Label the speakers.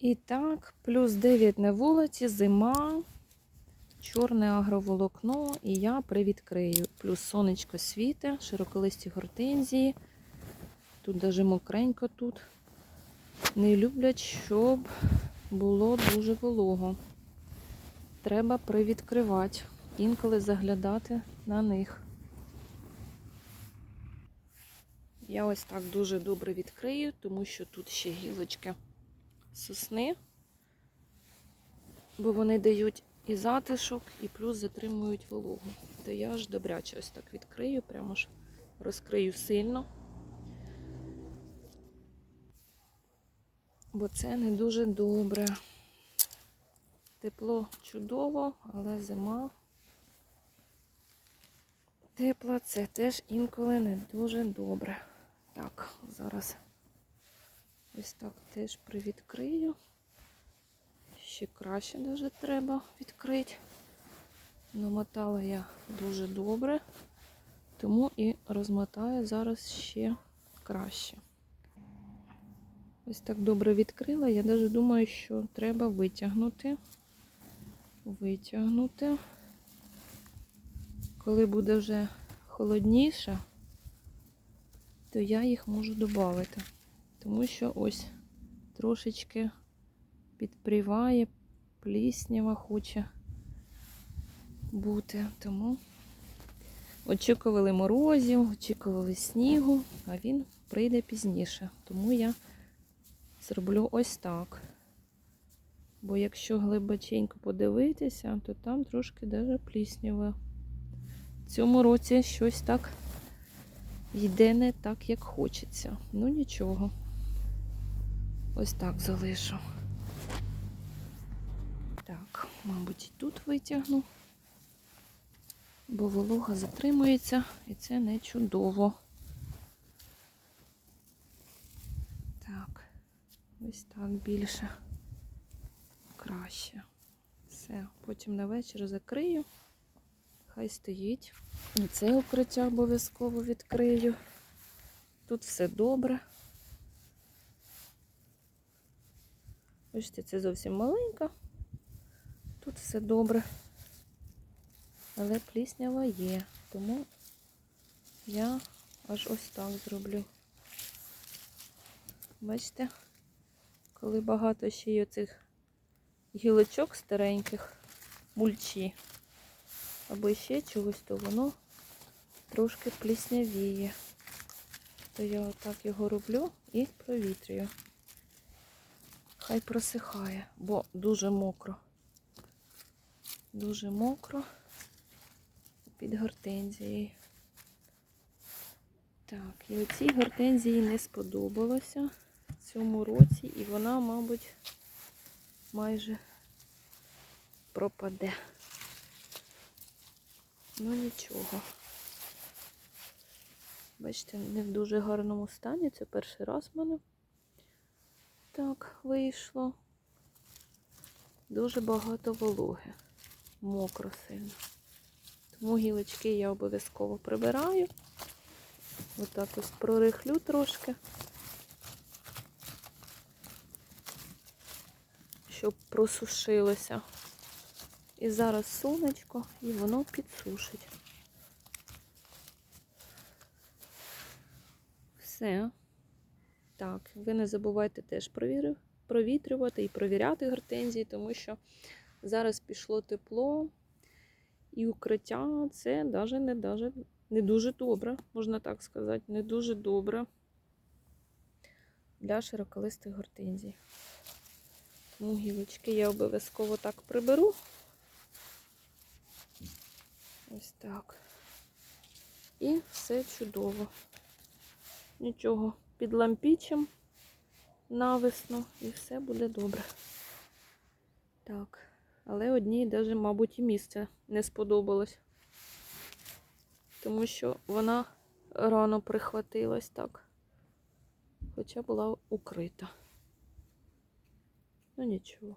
Speaker 1: І так, плюс 9 на вулиці, зима, чорне агроволокно, і я привідкрию. Плюс сонечко світе, широколисті гортензії. Тут даже мокренько тут. Не люблять, щоб було дуже волого. Треба привідкривати, інколи заглядати на них. Я ось так дуже добре відкрию, тому що тут ще гілочки сосни, бо вони дають і затишок, і плюс затримують вологу. То я ж добряче ось так відкрию, прямо ж розкрию сильно. Бо це не дуже добре. Тепло чудово, але зима тепла це теж інколи не дуже добре. Так, зараз ось так теж привідкрию. Ще краще навіть треба відкрити. Намотала я дуже добре, тому і розмотаю зараз ще краще. Ось так добре відкрила. Я навіть думаю, що треба витягнути. Витягнути. Коли буде вже холодніше, то я їх можу додати. Тому що ось трошечки підпріває, пліснява хоче бути. Тому очікували морозів, очікували снігу, а він прийде пізніше. Тому я зроблю ось так. Бо якщо глибоченько подивитися, то там трошки даже пліснява. В цьому році щось так йде не так, як хочеться. Ну нічого. Ось так залишу. Так, мабуть, і тут витягну, бо волога затримується і це не чудово. Так, ось так більше краще. Все, потім на вечір закрию. Хай стоїть. І це укриття обов'язково відкрию. Тут все добре. Бачите, це зовсім маленька. Тут все добре. Але пліснява є, тому я аж ось так зроблю. Бачите, коли багато ще й оцих гілочок стареньких, мульчі, або ще чогось, то воно трошки пліснявіє. То я отак його роблю і провітрюю. Хай просихає, бо дуже мокро. Дуже мокро під гортензією. Так, і оцій гортензії не сподобалося в цьому році, і вона, мабуть, майже пропаде. Ну нічого. Бачите, не в дуже гарному стані. Це перший раз в мене так вийшло. Дуже багато вологи. Мокро сильно. Тому гілочки я обов'язково прибираю. Отак ось прорихлю трошки. Щоб просушилося. І зараз сонечко, і воно підсушить. Все. Так, ви не забувайте теж провітрювати і провіряти гортензії, тому що зараз пішло тепло, і укриття це даже не, даже не дуже добре, можна так сказати, не дуже добре для широколистих гортензій. Тому гілочки я обов'язково так приберу. Ось так. І все чудово. Нічого підлампічим навесно і все буде добре. Так, але одній навіть, мабуть, і місце не сподобалось. Тому що вона рано прихватилась так. Хоча була укрита. Ну нічого.